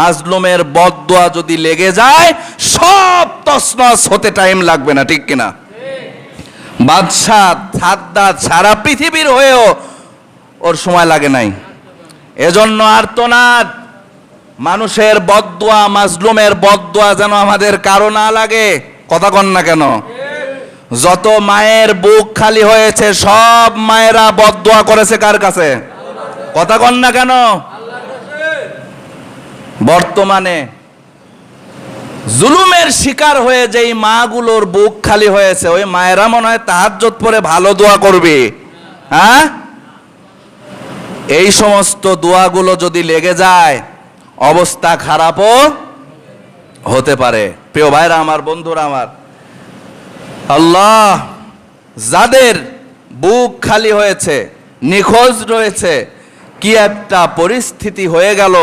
মাজলুমের বদদোয়া যদি লেগে যায়, সব তসনস হতে টাইম লাগবে না, ঠিক কিনা? বাদশাহ সাদ্দাত সারা পৃথিবীর হয়েও ওর সময় লাগে নাই। এজন্য আর্তনাদ মানুষের বদদোয়া, মাজলুমের বদদোয়া যেন আমাদের কারও না লাগে। কথা কন না কেন? যত মায়ের বুক খালি হয়েছে, সব মায়েরা বদদোয়া করেছে কার কাছে? কথা কন না কেন? বর্তমানে জুলুমের শিকার হয়ে যেই মাগুলোর বুক খালি হয়েছে, ওই মায়েরা মনে হয় তাহাজ্জত পরে ভালো দোয়া করবে। হ্যাঁ? এই সমস্ত দোয়াগুলো যদি লেগে যায়, অবস্থা খারাপও হতে পারে। প্রিয় ভাইরা আমার, বন্ধুরা আমার, আল্লাহ যাদের বুক খালি হয়েছে, নিখোঁজ রয়েছে, কি একটা পরিস্থিতি হয়ে গেল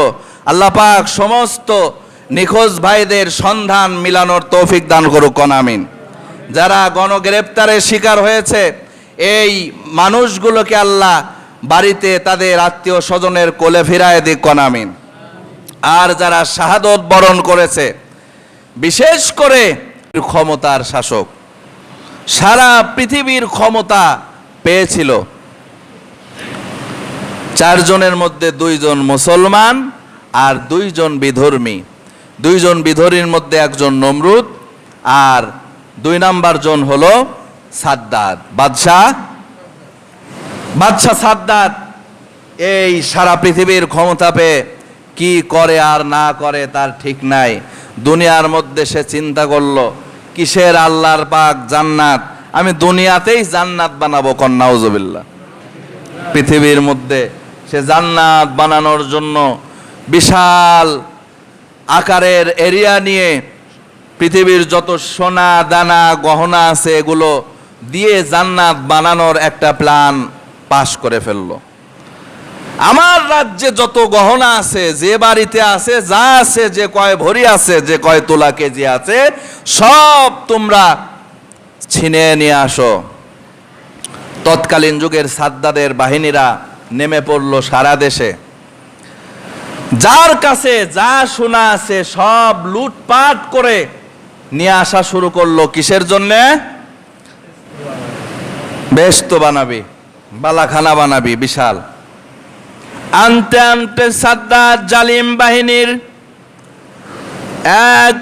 আল্লাহ পাক সমস্ত নিখোঁজ ভাইদের সন্ধান মিলানোর তৌফিক দান করুক কনামিন যারা গণগ্রেপ্তারের শিকার হয়েছে, এই মানুষগুলোকে আল্লাহ বাড়িতে তাদের আত্মীয় স্বজনের কোলে ফিরায় দিক কনামিন আর যারা শাহাদত বরণ করেছে, বিশেষ করে ক্ষমতার শাসক, সারা পৃথিবীর ক্ষমতা পেয়েছিল। চারজনের মধ্যে দুইজন মুসলমান আর দুইজন বিধর্মী। দুইজন বিধর্মীর মধ্যে একজন নমরুদ আর দুই নাম্বার জন হলো সাদ্দাত। বাদশাহ? বাদশাহ সাদ্দাত এই সারা পৃথিবীর ক্ষমতা পেয়ে কি করে আর না করে তার ঠিক নাই। দুনিয়ার মধ্যে সে চিন্তা করল, কিসের আল্লাহর পাক জান্নাত? আমি দুনিয়াতেই জান্নাত বানাবো কন্যাউজবিল্লা পৃথিবীর মধ্যে সে জান্নাত বানানোর জন্য বিশাল আকারের এরিয়া নিয়ে পৃথিবীর যত সোনা, দানা, গহনা আছে, এগুলো দিয়ে জান্নাত বানানোর একটা প্ল্যান পাশ করে ফেলল। আমার রাজ্যে যত গহনা আছে, যে বাড়িতে আছে, যা আছে, যে কয় ভরি আছে, যে কয় তোলা কেজি আছে, সব তোমরা ছিনিয়ে নিয়ে আসো। তৎকালীন যুগের সাদ্দাদের বাহিনীরা নেমে পড়ল সারা দেশে। যার কাছে যা শোনা আছে সব লুটপাট করে নিয়ে আসা শুরু করল। কিসের জন্যে? বেশ তো বানাবি, বালাখানা বানাবি, বিশাল। আনতে আনতে সাদ্দাত জালিম বাহিনীর এক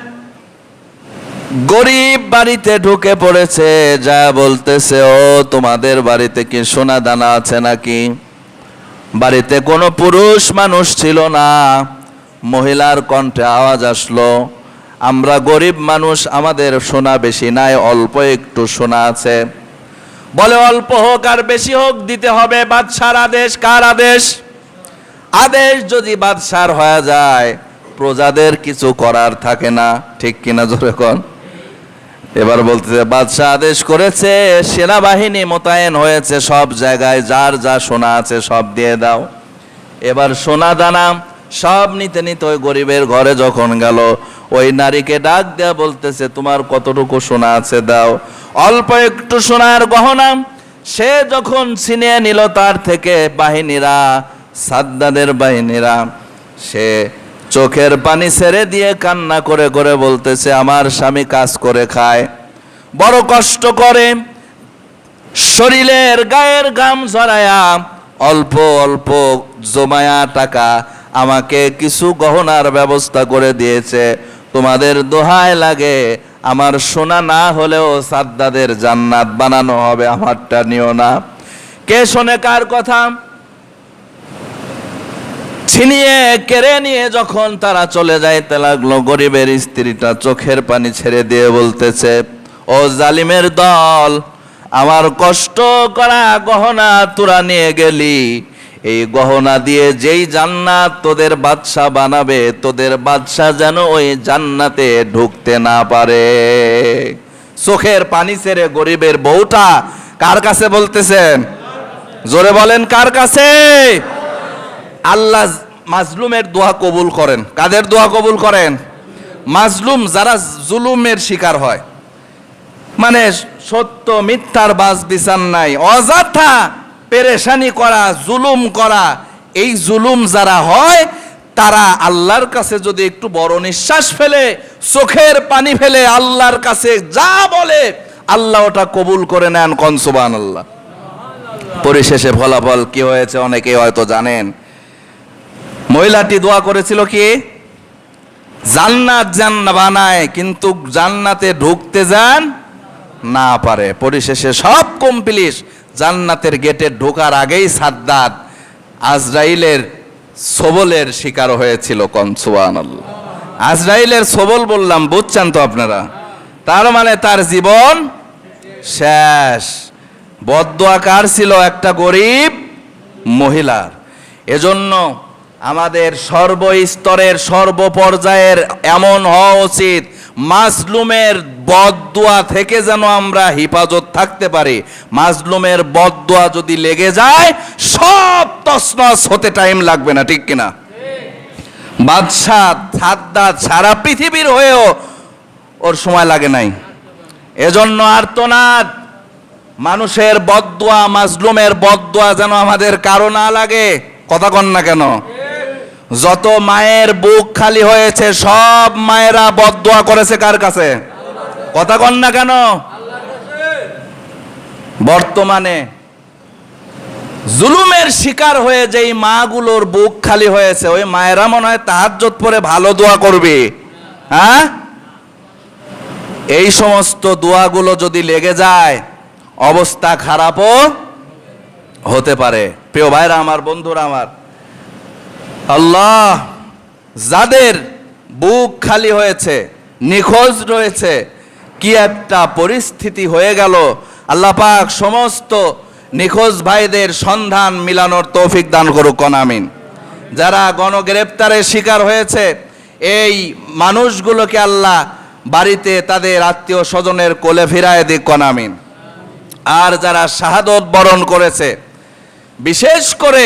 গরিব বাড়িতে ঢুকে পড়েছে, যা বলতেছে, ও, তোমাদের বাড়িতে কি সোনা দানা আছে নাকি? বাড়িতে কোনো পুরুষ মানুষ ছিল না। মহিলার কণ্ঠে আওয়াজ আসলো, আমরা গরিব মানুষ, আমাদের সোনা বেশি নাই, অল্প একটু সোনা আছে। বলে, অল্প হোক আর বেশি হোক, দিতে হবে বাদশার আদেশ। কার আদেশ? আদেশ যদি বাদশার হয়ে যায়, প্রজাদের কিছু করার থাকে না। ঠিক কিনা কন? এবার বলতেছে, বাদশাহ আদেশ করেছে, সেনাবাহিনী মোতায়েন হয়েছে, সব জায়গায় যার যা সোনা আছে সব দিয়ে দাও। এবার সোনা দানা সব নিতে নিতে ওই গরিবের ঘরে যখন গেল, ওই নারীকে ডাক দেয়া বলতেছে, তোমার কতটুকু সোনা আছে দাও। অল্প একটু সোনার গহনা সে যখন ছিনিয়ে নিল, তার থেকে বাহিনীরা, সাদ্দাদের বাহিনীরা, সে চোখের পানি ছেড়ে দিয়ে কান্না করে করে বলতেছে, আমার স্বামী কাজ করে খায়, বড় কষ্ট করে, শরীরের গায়ের গাম ঝরায়া, অল্প অল্প জমায়া টাকা আমাকে কিছু গহনার ব্যবস্থা করে দিয়েছে। তোমাদের দোহায় লাগে, আমার সোনা না হলেও সাদ্দাদের জান্নাত বানানো হবে, আমারটা নিও না। কে শোনে কার কথা? ছিনিয়ে কেড়ে নিয়ে যখন তারা চলে যাইতে লাগল গরিবের স্ত্রীটা চোখের পানি ছেড়ে দিয়ে বলতেছে, ও জালিমের দল, আমার কষ্ট করা গহনা তোরা নিয়ে গেলি। এই গহনা দিয়ে যেই জান্নাত তোদের বাদশা বানাবে, তোদের বাদশা যেন ওই জান্নাতে ঢুকতে না পারে। চোখের পানি ছেড়ে গরিবের বউটা কার কাছে বলতেছেন? জোরে বলেন, কার কাছে? আল্লাহ মাজলুমের দোয়া কবুল করেন। কাদের দোয়া কবুল করেন? মাজলুম যারা জুলুমের শিকার হয়। মানে সত্য, মিথ্যার বাস বিচার নাই। অযথা পেরেশানি করা, জুলুম করা, এই জুলুম যারা হয়, তারা আল্লাহর কাছে যদি একটু বড় নিঃশ্বাস ফেলে, চোখের পানি ফেলে আল্লাহর কাছে যা বলে, আল্লাহ ওটা কবুল করে নেন কনসুবান আল্লাহ পরিশেষে ফলাফল কি হয়েছে অনেকে হয়তো জানেন। মহিলাটি দোয়া করেছিল কি? জান্নাত জান্না বানায়, কিন্তু জান্নাতে ঢুকতে যান না পারে। পরিশেষে সব কমপ্লিট। জান্নাতের গেটে ঢোকার আগেই সাদ্দাত আজরাইলের সবলের শিকার হয়েছিল কনসুয়ান আজরাইলের সবল বললাম, বুঝছেন তো আপনারা? তার মানে তার জীবন শেষ। বদোয়া কার ছিল? একটা গরিব মহিলার। এজন্য আমাদের সর্বস্তরের সর্বপর্যায়ের এমন হওয়া উচিত। মাজলুমের বদদোয়া থেকে যেন আমরা হেফাজত থাকতে পারি। মাজলুমের বদদোয়া যদি লেগে যায়, সব তসনস হতে টাইম লাগবে না, ঠিক কিনা? বাদশাহ সাদ্দাত সারা পৃথিবীর হয়েও ওর সময় লাগে নাই। এজন্য আর্তনাদ মানুষের বদদোয়া, মাজলুমের বদদোয়া যেন আমাদের কারও না লাগে। কথা কন না কেন? যত মায়ের বুক খালি হয়েছে, সব মায়েরা বদদোয়া করেছে কার কাছে? কথা কন না কেন? বর্তমানে জুলুমের শিকার হয়ে যেই মাগুলোর বুক খালি হয়েছে, ওই মায়েরা মনে হয় তাহাজ্জত পরে ভালো দোয়া করবে। হ্যাঁ? এই সমস্ত দোয়াগুলো যদি লেগে যায়, অবস্থা খারাপও হতে পারে। প্রিয় ভাইরা, আমার বন্ধুরা, আমার আল্লাহ যাদের বুক খালি হয়েছে, নিখোঁজ রয়েছে, কি একটা পরিস্থিতি হয়ে গেল। আল্লাহ পাক সমস্ত নিখোঁজ ভাইদের সন্ধান মিলানোর তৌফিক দান করুক কনামিন যারা গণগ্রেপ্তারের শিকার হয়েছে, এই মানুষগুলোকে আল্লাহ বাড়িতে তাদের আত্মীয় স্বজনের কোলে ফিরায় দিক কনামিন আর যারা শাহাদত বরণ করেছে, বিশেষ করে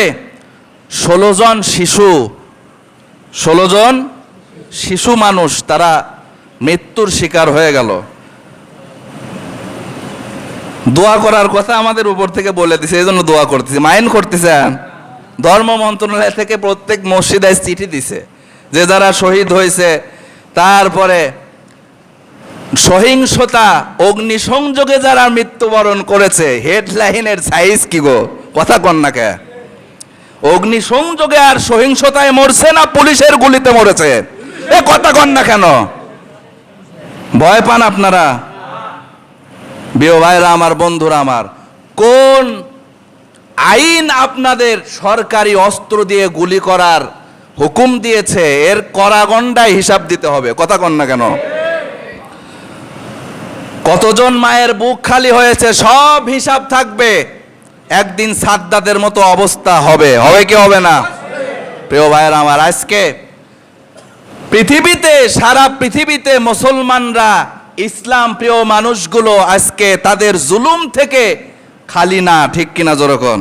ষোলো জন শিশু, ষোলো জন শিশু মানুষ তারা মৃত্যুর শিকার হয়ে গেল। দোয়া করার কথা আমাদের উপর থেকে বলে দিছে, এই জন্য দোয়া করতেছি। মাইন করতেছেন ধর্ম মন্ত্রণালয় থেকে প্রত্যেক মসজিদায় চিঠি দিছে যে যারা শহীদ হয়েছে, তারপরে সহিংসতা, অগ্নিসংযোগে যারা মৃত্যুবরণ করেছে, হেডলাইনের সাইজ কি গো? কথা কন না অগ্নিসংযোগে আর সহিংসতায় মরছে না, পুলিশের গুলিতে মরেছে। এ কথা কন না কেন? ভয় পান আপনারা? বিয় ভাইরা, আমার, বন্ধুরা আমার, কোন আইন আপনাদের সরকারি অস্ত্র দিয়ে গুলি করার হুকুম দিয়েছে, এর করাগন্ডায় হিসাব দিতে হবে। কথা কন না কেন? কতজন মায়ের বুক খালি হয়েছে, সব হিসাব থাকবে। একদিন সাদ্দাদের মতো অবস্থা হবে। হবে কি হবে না? প্রিয় ভাইয়ের আমার, আজকে পৃথিবীতে, সারা পৃথিবীতে মুসলমানরা ইসলাম প্রিয় মানুষগুলো আজকে তাদের জুলুম থেকে খালি না, ঠিক কিনা যেরকম